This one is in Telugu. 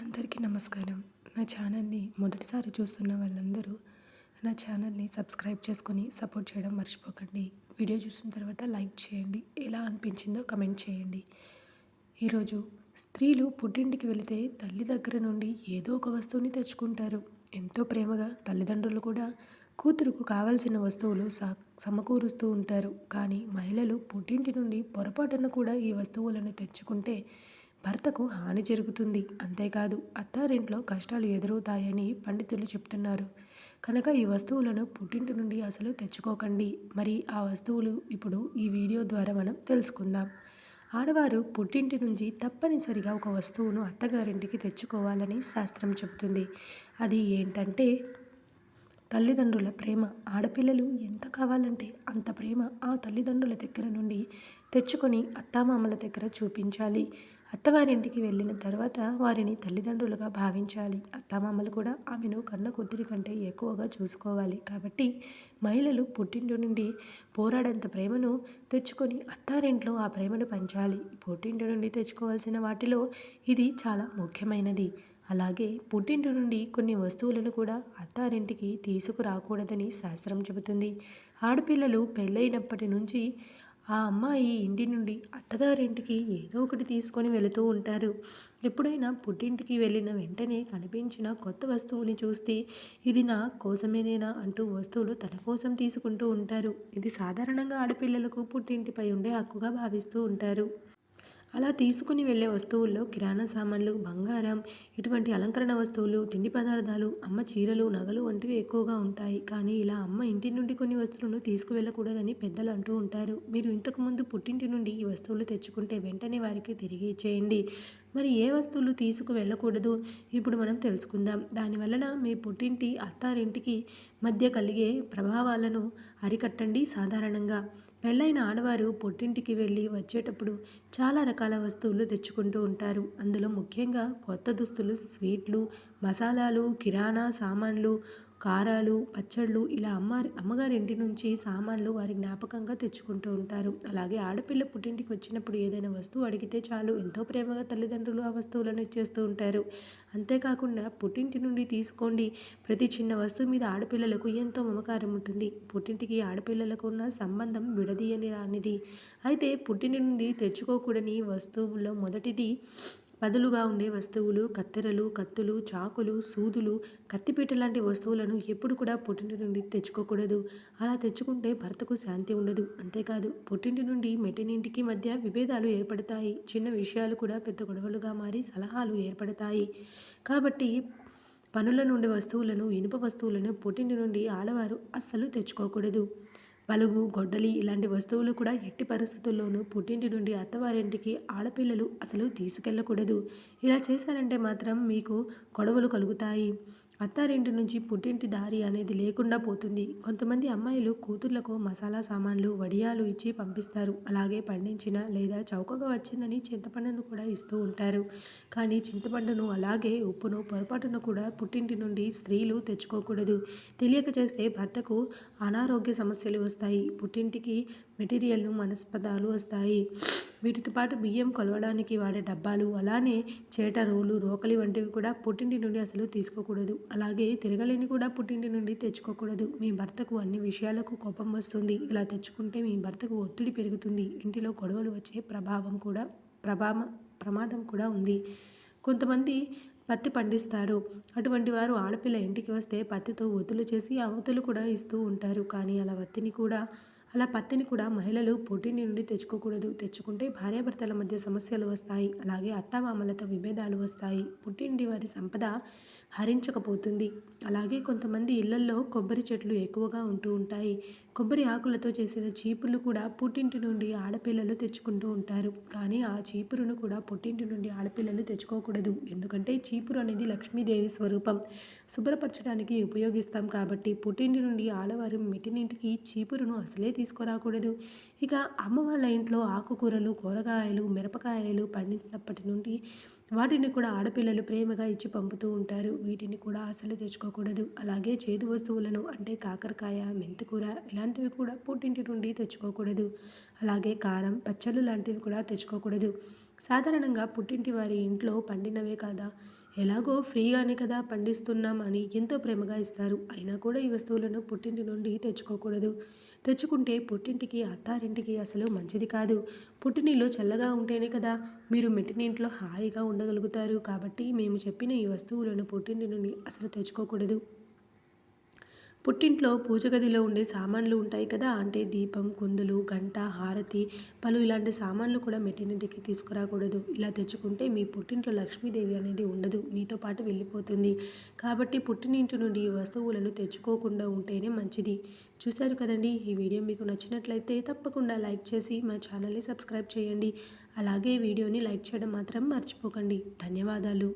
అందరికీ నమస్కారం. నా ఛానల్ని మొదటిసారి చూస్తున్న వాళ్ళందరూ నా ఛానల్ని సబ్స్క్రైబ్ చేసుకొని సపోర్ట్ చేయడం మర్చిపోకండి. వీడియో చూసిన తర్వాత లైక్ చేయండి. ఎలా అనిపించిందో కమెంట్ చేయండి. ఈరోజు స్త్రీలు పుట్టింటికి వెళితే తల్లి దగ్గర నుండి ఏదో ఒక వస్తువుని తెచ్చుకుంటారు. ఎంతో ప్రేమగా తల్లిదండ్రులు కూడా కూతురుకు కావాల్సిన వస్తువులు సా సమకూరుస్తూ ఉంటారు. కానీ మహిళలు పుట్టింటి నుండి పొరపాటున కూడా ఈ వస్తువులను తెచ్చుకుంటే భర్తకు హాని జరుగుతుంది. అంతేకాదు అత్తారింట్లో కష్టాలు ఎదురవుతాయని పండితులు చెప్తున్నారు. కనుక ఈ వస్తువులను పుట్టింటి నుండి అసలు తెచ్చుకోకండి. మరి ఆ వస్తువులు ఇప్పుడు ఈ వీడియో ద్వారా మనం తెలుసుకుందాం. ఆడవారు పుట్టింటి నుంచి తప్పనిసరిగా ఒక వస్తువును అత్తగారింటికి తెచ్చుకోవాలని శాస్త్రం చెబుతుంది. అది ఏంటంటే తల్లిదండ్రుల ప్రేమ. ఆడపిల్లలు ఎంత కావాలంటే అంత ప్రేమ ఆ తల్లిదండ్రుల దగ్గర నుండి తెచ్చుకొని అత్తామామల దగ్గర చూపించాలి. అత్తవారింటికి వెళ్ళిన తర్వాత వారిని తల్లిదండ్రులుగా భావించాలి. అత్తమామలు కూడా ఆమెను కన్న కొద్దిరి కంటే ఎక్కువగా చూసుకోవాలి. కాబట్టి మహిళలు పుట్టింటి నుండి పోరాడంత ప్రేమను తెచ్చుకొని అత్తారింట్లో ఆ ప్రేమను పంచాలి. పుట్టింటి నుండి తెచ్చుకోవాల్సిన వాటిలో ఇది చాలా ముఖ్యమైనది. అలాగే పుట్టింటి నుండి కొన్ని వస్తువులను కూడా అత్తారింటికి తీసుకురాకూడదని శాస్త్రం చెబుతుంది. ఆడపిల్లలు పెళ్ళైనప్పటి నుంచి ఆ అమ్మాయి ఇంటి నుండి అత్తగారింటికి ఏదో ఒకటి తీసుకొని వెళుతూ ఉంటారు. ఎప్పుడైనా పుట్టింటికి వెళ్ళిన వెంటనే కనిపించిన కొత్త వస్తువుని చూస్తే ఇది నా కోసమేనేనా అంటూ వస్తువులు తన కోసం తీసుకుంటూ ఉంటారు. ఇది సాధారణంగా ఆడపిల్లలకు పుట్టింటిపై ఉండే హక్కుగా భావిస్తూ ఉంటారు. అలా తీసుకుని వెళ్ళే వస్తువుల్లో కిరాణా సామాన్లు బంగారం ఇటువంటి అలంకరణ వస్తువులు తిండి పదార్థాలు అమ్మ చీరలు నగలు వంటివి ఎక్కువగా ఉంటాయి. కానీ ఇలా అమ్మ ఇంటి నుండి కొన్ని వస్తువులను తీసుకువెళ్ళకూడదని పెద్దలు అంటూ ఉంటారు. మీరు ఇంతకుముందు పుట్టింటి నుండి ఈ వస్తువులు తెచ్చుకుంటే వెంటనే వారికి తిరిగి ఇచ్చేయండి. మరి ఏ వస్తువులు తీసుకు వెళ్ళకూడదు ఇప్పుడు మనం తెలుసుకుందాం. దానివలన మీ పుట్టింటి అత్తారింటికి మధ్య కలిగే ప్రభావాలను అరికట్టండి సాధారణంగా. పెళ్ళైన ఆడవారు పుట్టింటికి వెళ్ళి వచ్చేటప్పుడు చాలా రకాల వస్తువులు తెచ్చుకుంటూ ఉంటారు. అందులో ముఖ్యంగా కొత్త దుస్తులు స్వీట్లు మసాలాలు కిరాణా సామాన్లు కారాలు పచ్చళ్ళు ఇలా అమ్మ అమ్మగారింటి నుంచి సామాన్లు వారి జ్ఞాపకంగా తెచ్చుకుంటూ ఉంటారు. అలాగే ఆడపిల్ల పుట్టింటికి వచ్చినప్పుడు ఏదైనా వస్తువు అడిగితే చాలు ఎంతో ప్రేమగా తల్లిదండ్రులు ఆ వస్తువులను ఇచ్చేస్తూ ఉంటారు. అంతేకాకుండా పుట్టింటి నుండి తీసుకోండి. ప్రతి చిన్న వస్తువు మీద ఆడపిల్లలకు ఎంతో మమకారం ఉంటుంది. పుట్టింటికి ఆడపిల్లలకు ఉన్న సంబంధం విడదీయని రానిది. అయితే పుట్టింటి నుండి తెచ్చుకోకూడని వస్తువుల్లో మొదటిది బదులుగా ఉండే వస్తువులు కత్తెరలు కత్తులు చాకులు సూదులు కత్తిపీట లాంటి వస్తువులను ఎప్పుడు కూడా పుట్టింటి నుండి తెచ్చుకోకూడదు. అలా తెచ్చుకుంటే భర్తకు శాంతి ఉండదు. అంతేకాదు పుట్టింటి నుండి మెట్టినింటికి మధ్య విభేదాలు ఏర్పడతాయి. చిన్న విషయాలు కూడా పెద్ద గొడవలుగా మారి సలహాలు ఏర్పడతాయి. కాబట్టి పనుల నుండి వస్తువులను ఇనుప వస్తువులను పుట్టింటి నుండి ఆడవారు అస్సలు తెచ్చుకోకూడదు. పలుగు గొడ్డలి ఇలాంటి వస్తువులు కూడా ఎట్టి పరిస్థితుల్లోనూ పుట్టింటి నుండి అత్తవారింటికి ఆడపిల్లలు అసలు తీసుకెళ్ళకూడదు. ఇలా చేశారంటే మాత్రం మీకు గొడవలు కలుగుతాయి. అత్తారింటి నుంచి పుట్టింటి దారి అనేది లేకుండా పోతుంది. కొంతమంది అమ్మాయిలు కూతుర్లకు మసాలా సామాన్లు వడియాలు ఇచ్చి పంపిస్తారు. అలాగే పండించిన లేదా చౌకగా వచ్చిందని చింతపండును కూడా ఇస్తూ ఉంటారు. కానీ చింతపండును అలాగే ఉప్పును పొరపాటును కూడా పుట్టింటి నుండి స్త్రీలు తెచ్చుకోకూడదు. తెలియక చేస్తే భర్తకు అనారోగ్య సమస్యలు వస్తాయి. పుట్టింటికి మెటీరియల్ను మనస్పదాలు వస్తాయి. వీటితో పాటు బియ్యం కొలవడానికి వాడే డబ్బాలు అలానే చేట రోలు రోకలి వంటివి కూడా పుట్టింటి నుండి అసలు తీసుకోకూడదు. అలాగే తిరగలేని కూడా పుట్టింటి నుండి తెచ్చుకోకూడదు. మీ భర్తకు అన్ని విషయాలకు కోపం వస్తుంది. ఇలా తెచ్చుకుంటే మీ భర్తకు ఒత్తిడి పెరుగుతుంది. ఇంటిలో గొడవలు వచ్చే ప్రభావం కూడా ప్రభావం ప్రమాదం కూడా ఉంది. కొంతమంది పత్తి పండిస్తారు. అటువంటి వారు ఆడపిల్ల ఇంటికి వస్తే పత్తితో ఒత్తులు చేసి అవతులు కూడా ఇస్తూ ఉంటారు. కానీ అలా వత్తిని కూడా అలా పత్తిని కూడా మహిళలు పోటీని నుండి తెచ్చుకోకూడదు. తెచ్చుకుంటే భార్యాభర్తల మధ్య సమస్యలు వస్తాయి. అలాగే అత్తామామలతో విభేదాలు వస్తాయి. పుట్టింటి వారి సంపద హరించకపోతుంది. అలాగే కొంతమంది ఇళ్ళల్లో కొబ్బరి చెట్లు ఎక్కువగా ఉంటూ ఉంటాయి. కొబ్బరి ఆకులతో చేసిన చీపులు కూడా పుట్టింటి నుండి ఆడపిల్లలు తెచ్చుకుంటూ ఉంటారు. కానీ ఆ చీపురును కూడా పుట్టింటి నుండి ఆడపిల్లలు తెచ్చుకోకూడదు. ఎందుకంటే చీపురు అనేది లక్ష్మీదేవి స్వరూపం. శుభ్రపరచడానికి ఉపయోగిస్తాం కాబట్టి పుట్టింటి నుండి ఆడవారు మెట్టినింటికి చీపురును అసలే తీసుకురాకూడదు. ఇక అమ్మ వాళ్ళ ఇంట్లో ఆకుకూరలు కూరగాయలు మిరపకాయలు పండించినప్పటి నుండి వాటిని కూడా ఆడపిల్లలు ప్రేమగా ఇచ్చి పంపుతూ ఉంటారు. వీటిని కూడా అసలు తెచ్చుకోకూడదు. అలాగే చేదు వస్తువులను అంటే కాకరకాయ మెంతికూర ఇలాంటివి కూడా పుట్టింటి నుండి తెచ్చుకోకూడదు. అలాగే కారం పచ్చళ్ళు లాంటివి కూడా తెచ్చుకోకూడదు. సాధారణంగా పుట్టింటి వారి ఇంట్లో పండినవే కాదా? ఎలాగో ఫ్రీగానే కదా పండిస్తున్నాం అని ఎంతో ప్రేమగా ఇస్తారు. అయినా కూడా ఈ వస్తువులను పుట్టింటి నుండి తెచ్చుకోకూడదు. తెచ్చుకుంటే పుట్టింటికి అత్తారింటికి అసలు మంచిది కాదు. పుట్టినీళ్ళు చల్లగా ఉంటేనే కదా మీరు మెట్టినింట్లో హాయిగా ఉండగలుగుతారు. కాబట్టి మేము చెప్పిన ఈ వస్తువులను పుట్టింటి నుండి అసలు తెచ్చుకోకూడదు. పుట్టింట్లో పూజ గదిలో ఉండే సామాన్లు ఉంటాయి కదా అంటే దీపం కుందులు గంట హారతి పలు ఇలాంటి సామాన్లు కూడా మెట్టినింటికి తీసుకురాకూడదు. ఇలా తెచ్చుకుంటే మీ పుట్టింట్లో లక్ష్మీదేవి అనేది ఉండదు మీతో పాటు వెళ్ళిపోతుంది. కాబట్టి పుట్టినింటి నుండి ఈ వస్తువులను తెచ్చుకోకుండా ఉంటేనే మంచిది. చూశారు కదండి ఈ వీడియో మీకు నచ్చినట్లయితే తప్పకుండా లైక్ చేసి మా ఛానల్ని సబ్స్క్రైబ్ చేయండి. అలాగే వీడియోని లైక్ చేయడం మాత్రం మర్చిపోకండి. ధన్యవాదాలు.